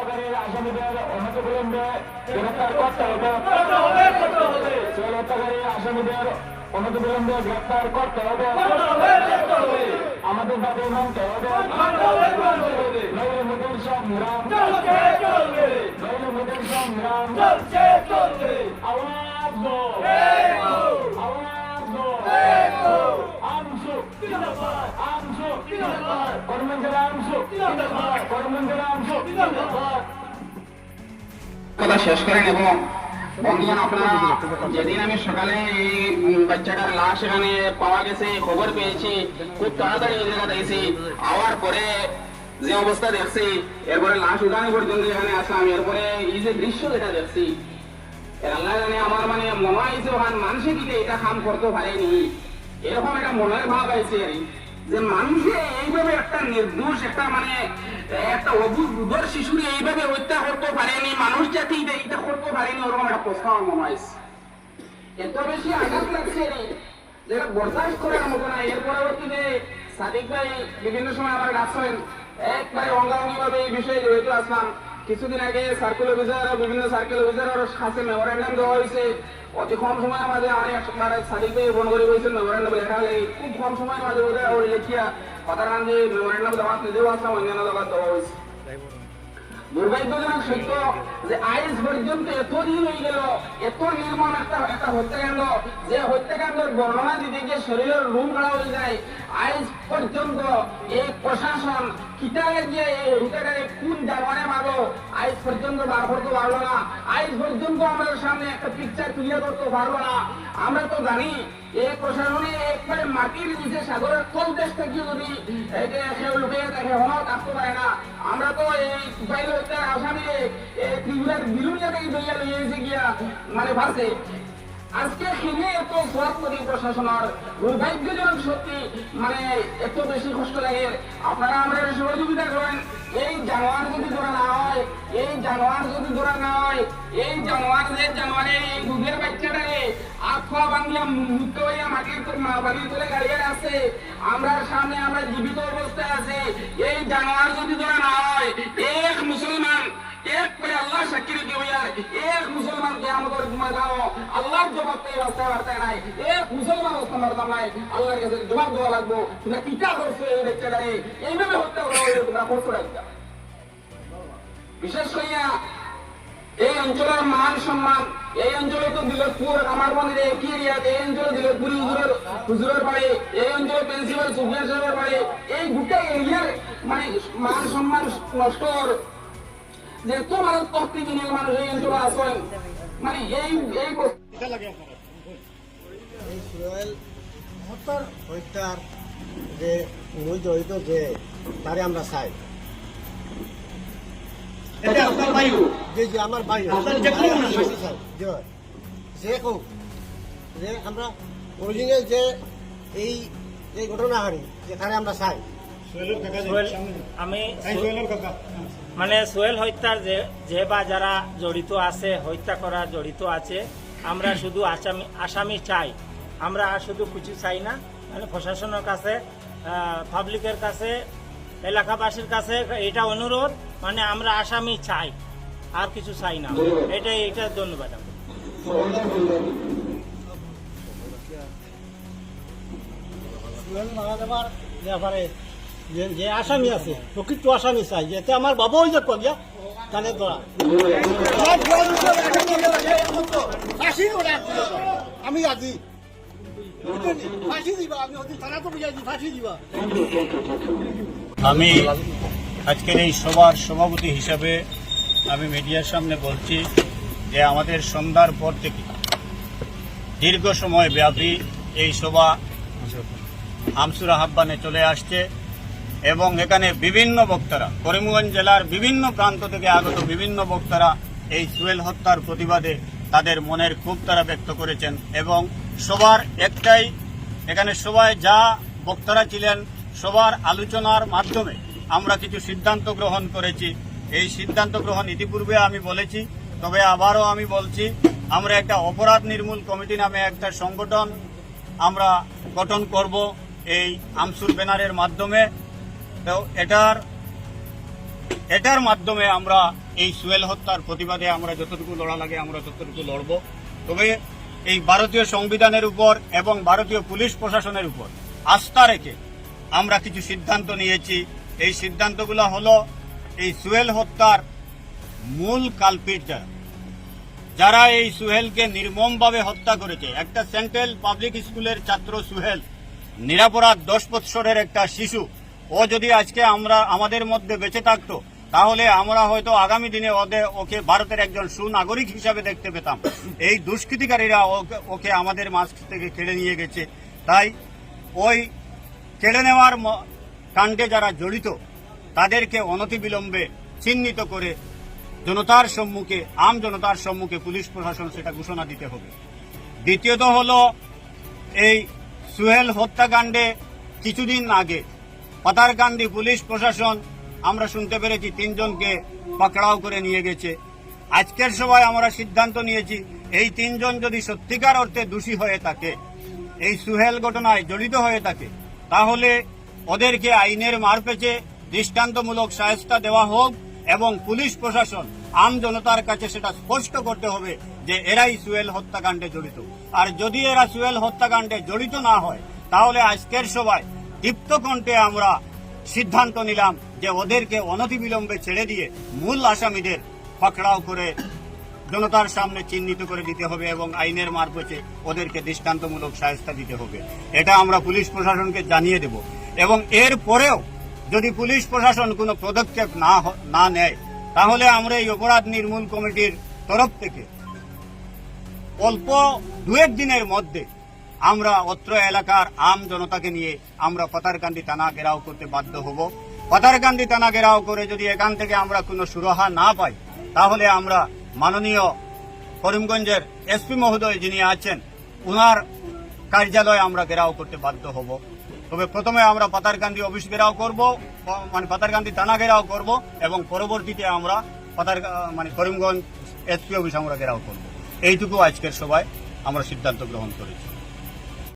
হত্যাকারীর আসামিদের অনতিবিলম্বে গ্রেফতার করতে হবে সোহেল হত্যাকারীর আসামিদের অনতিবিলম্বে গ্রেফতার করতে হবে আমাদের দাবি মানতে হবে। নইলে মুদির সংগ্রাম। নইলে মুদির সংগ্রাম। আওয়াজ আওয়াজ দো আমসু আমসু কর্মঞ্জের আমসু কর্মঞ্জের আমসু কথা শেষ করেন এবং বন্ধুগণ আপনারা যেদিন আমি সকালে এই বাচ্চাটার লাশ এখানে পাওয়া গেছে খবর পেয়েছি খুব তাড়াতাড়ি ওই জায়গাতে এসেছি আওয়ার পরে যে অবস্থা দেখছি এরপরে লাশ উঠানো পর্যন্ত এখানে আসলাম এরপরে এই যে দৃশ্য যেটা দেখছি আল্লাহ জানে আমার মানে মনে হয়েছে ওখান মানুষে দিতে এটা কাম করতে পারেনি। এরকম একটা মনের ভাব আইছে আর কি। যে মানুষে এইভাবে একটা নির্দোষ, একটা মানে একটা অবুধ বুধর শিশুরে এইভাবে হত্যা করতে পারেনি, মানুষ জাতি এটা করতে পারেনি, ওরকম একটা প্রশ্ন আমার মনে হয়েছে। এত বেশি আঘাত লাগছে যেটা বরদাস্ত করার মতো না, এর পরবর্তীতে সাদিক ভাই বিভিন্ন সময় আমার ডাকছেন একবারে অঙ্গাঙ্গি ভাবে এই বিষয়ে জড়িত আসলাম। কিছুদিন আগে সার্কেল অফিসার বিভিন্ন সার্কেল অফিসার কাছে মেমোরেন্ডাম দেওয়া হয়েছে। অতি কম সময়ের মাঝে আমি একবার সাদিক ফোন করে বলছেন মেমোরেন্ডাম লেখা হলে খুব কম সময়ের মাঝে ওদের ওই লেখিয়া কথা গান যে মেমোরেন্ডাম দেওয়া নিজেও আসলাম অন্যান্য জায়গায় দেওয়া হয়েছে। দুর্ভাগ্যজনক সত্য যে আইস পর্যন্ত এতদিন হয়ে গেল, এত নির্মম একটা একটা হত্যাকাণ্ড, যে হত্যাকাণ্ডের বর্ণনা দিতে গিয়ে শরীরের রুম খাড়া হয়ে যায়। আইস পর্যন্ত এই প্রশাসন কিতালে গিয়ে এই হত্যাকারী কোন জামানে মারো আইস পর্যন্ত বার করতে পারল না। আইস পর্যন্ত আমাদের সামনে একটা পিকচার ক্লিয়ার করতে পারল না। আমরা তো জানি, এই প্রশাসনে একবারে মাটির নিচে সাগরের কোন দেশ থেকে যদি লুকিয়ে থাকে হওয়া থাকতে পারে না। আমরা তো এই বাইরে আসামি ত্রিপুরার বিলুনিয়া থেকে দইয়া লইয়া এসে গিয়া মানে ভাসে আজকে কিনে এত সব করি প্রশাসনের দুর্ভাগ্যজনক সত্যি মানে এত বেশি কষ্ট লাগে। আপনারা আমরা সহযোগিতা করেন। এই জানোয়ার যদি ধরা না হয়, এই জানোয়ার যদি ধরা না হয়, এই জানোয়ার যে জানোয়ারে, এই দুধের বাচ্চাটারে আখোয়া বাংলা মুক্ত হইয়া মাটির বাড়ির তোলে গাড়িয়ে আছে, আমরা সামনে আমরা জীবিত অবস্থায় আছে। এই জানোয়ার যদি ধরা না হয়, এক মুসলমান, এক করে আল্লাহ সাক্ষী রেখে হইয়া এক মুসলমান আমাদের ময়দানো আল্লাহর জবাব রাস্তায় নাই। এক মুসলমান মারতাম নাই। আল্লাহর কাছে জবাব দেওয়া লাগবো। কিটা এই বাচ্চাটারে? এইভাবে হত্যা করা করছ বিশেষ করিয়া এই অঞ্চলের মান সম্মান, এই অঞ্চলে তো দিলপুর আমার মনে কি এরিয়া এই অঞ্চলে দিলপুরি হুজুরের হুজুরের বাড়ি, এই অঞ্চলে প্রিন্সিপাল সুফিয়ান সাহেবের এই গোটা এরিয়ার মানে মান সম্মান নষ্ট। যে তোমার প্রত্যেকদিনের মানুষ এই অঞ্চলে আসেন মানে এই এই এই সোহেল হত্যার যে মূল জড়িত যে তারে আমরা চাই। এটা আপনার বায়ু। যে যে আমার ভাই আপনার যে যে। যে হোক যে আমরা অরিজিনাল যে এই এই ঘটনাহারি যেখানে আমরা চাই। আমি মানে সোহেল হত্যার যে যে বা যারা জড়িত আছে, হত্যা করা জড়িত আছে, আমরা শুধু আসামি আসামি চাই। আমরা আর শুধু কিছু চাই না। মানে প্রশাসনের কাছে পাবলিকের কাছে, এলাকাবাসীর কাছে এটা অনুরোধ মানে আমরা আসামি চাই। আর কিছু চাই না। এটাই, এটা ধন্যবাদ আমার। যে যে আসামি আছে প্রকৃত আসামি চাই যেতে আমার বাবা ওই যে কবিয়া তাহলে ধরা। আমি আজি আমি আজকের এই সভার সভাপতি হিসাবে আমি মিডিয়ার সামনে বলছি যে আমাদের সন্ধ্যার পর থেকে দীর্ঘ সময় ব্যাপী এই সভা আমসুর আহ্বানে চলে আসছে। এবং এখানে বিভিন্ন বক্তারা, করিমগঞ্জ জেলার বিভিন্ন প্রান্ত থেকে আগত বিভিন্ন বক্তারা এই সুয়েল হত্যার প্রতিবাদে তাদের মনের ক্ষোভ তারা ব্যক্ত করেছেন এবং সবার একটাই, এখানে সবাই যা বক্তারা ছিলেন, সবার আলোচনার মাধ্যমে আমরা কিছু সিদ্ধান্ত গ্রহণ করেছি। এই সিদ্ধান্ত গ্রহণ ইতিপূর্বে আমি বলেছি, তবে আবারও আমি বলছি, আমরা একটা অপরাধ নির্মূল কমিটি নামে একটা সংগঠন আমরা গঠন করব এই আমসুর ব্যানারের মাধ্যমে। তো এটার এটার মাধ্যমে আমরা এই সুয়েল হত্যার প্রতিবাদে আমরা যতটুকু লড়া লাগে আমরা ততটুকু লড়ব। তবে এই ভারতীয় সংবিধানের উপর এবং ভারতীয় পুলিশ প্রশাসনের উপর আস্থা রেখে আমরা কিছু সিদ্ধান্ত নিয়েছি। এই সিদ্ধান্তগুলো হলো এই সুয়েল হত্যার মূল কালপিট যারা। যারা এই সুহেলকে নির্মমভাবে হত্যা করেছে। একটা সেন্ট্রাল পাবলিক স্কুলের ছাত্র সুহেল, নিরাপরাধ দশ বৎসরের একটা শিশু ও যদি আজকে আমরা আমাদের মধ্যে বেঁচে থাকতো, তাহলে আমরা হয়তো আগামী দিনে ওদের ওকে ভারতের একজন সুনাগরিক হিসাবে দেখতে পেতাম। এই দুষ্কৃতিকারীরা ওকে- আমাদের মাঝ থেকে কেড়ে নিয়ে গেছে। তাই ওই কেড়ে নেওয়ার কাণ্ডে যারা জড়িত, তাদেরকে অনতিবিলম্বে চিহ্নিত করে জনতার সম্মুখে, আম জনতার সম্মুখে পুলিশ প্রশাসন সেটা ঘোষণা দিতে হবে। দ্বিতীয়ত হলো এই সুহেল হত্যাকাণ্ডে কিছুদিন আগে পাতারকান্দি পুলিশ প্রশাসন, আমরা শুনতে পেরেছি তিনজনকে পাকড়াও করে নিয়ে গেছে। আজকের সময় আমরা সিদ্ধান্ত নিয়েছি, এই তিনজন যদি সত্যিকার অর্থে দোষী হয়ে থাকে, এই সুহেল ঘটনায় জড়িত হয়ে থাকে, তাহলে ওদেরকে আইনের মারপেচে দৃষ্টান্তমূলক সায়স্তা দেওয়া হোক এবং পুলিশ প্রশাসন, আম জনতার কাছে সেটা স্পষ্ট করতে হবে যে এরাই সুয়েল হত্যাকাণ্ডে জড়িত। আর যদি এরা সুয়েল হত্যাকাণ্ডে জড়িত না হয়, তাহলে আজকের সভায় দীপ্ত কণ্ঠে আমরা সিদ্ধান্ত নিলাম যে ওদেরকে অনতিবিলম্বে ছেড়ে দিয়ে মূল আসামিদের পাকড়াও করে জনতার সামনে চিহ্নিত করে দিতে হবে এবং আইনের মারফতে ওদেরকে দৃষ্টান্তমূলক সাহায্য দিতে হবে। এটা আমরা পুলিশ প্রশাসনকে জানিয়ে দেব। এবং এর পরেও যদি পুলিশ প্রশাসন কোনো পদক্ষেপ না না নেয়, তাহলে আমরা এই অপরাধ নির্মূল কমিটির তরফ থেকে অল্প দু দিনের মধ্যে আমরা অত্র এলাকার আম জনতাকে নিয়ে আমরা পাতারকান্দি থানা ঘেরাও করতে বাধ্য হব। পাতারকান্দি থানা ঘেরাও করে যদি এখান থেকে আমরা কোনো সুরাহা না পাই, তাহলে আমরা মাননীয় করিমগঞ্জের এসপি মহোদয় যিনি আছেন, উনার কার্যালয়ে আমরা ঘেরাও করতে বাধ্য হব। তবে প্রথমে আমরা পাতারকান্দি অফিস ঘেরাও করব মানে পাতারকান্দি থানা ঘেরাও করব এবং পরবর্তীতে আমরা পাতার মানে করিমগঞ্জ এসপি অফিস আমরা ঘেরাও করব। এইটুকু আজকের সভায় আমরা সিদ্ধান্ত গ্রহণ করেছি।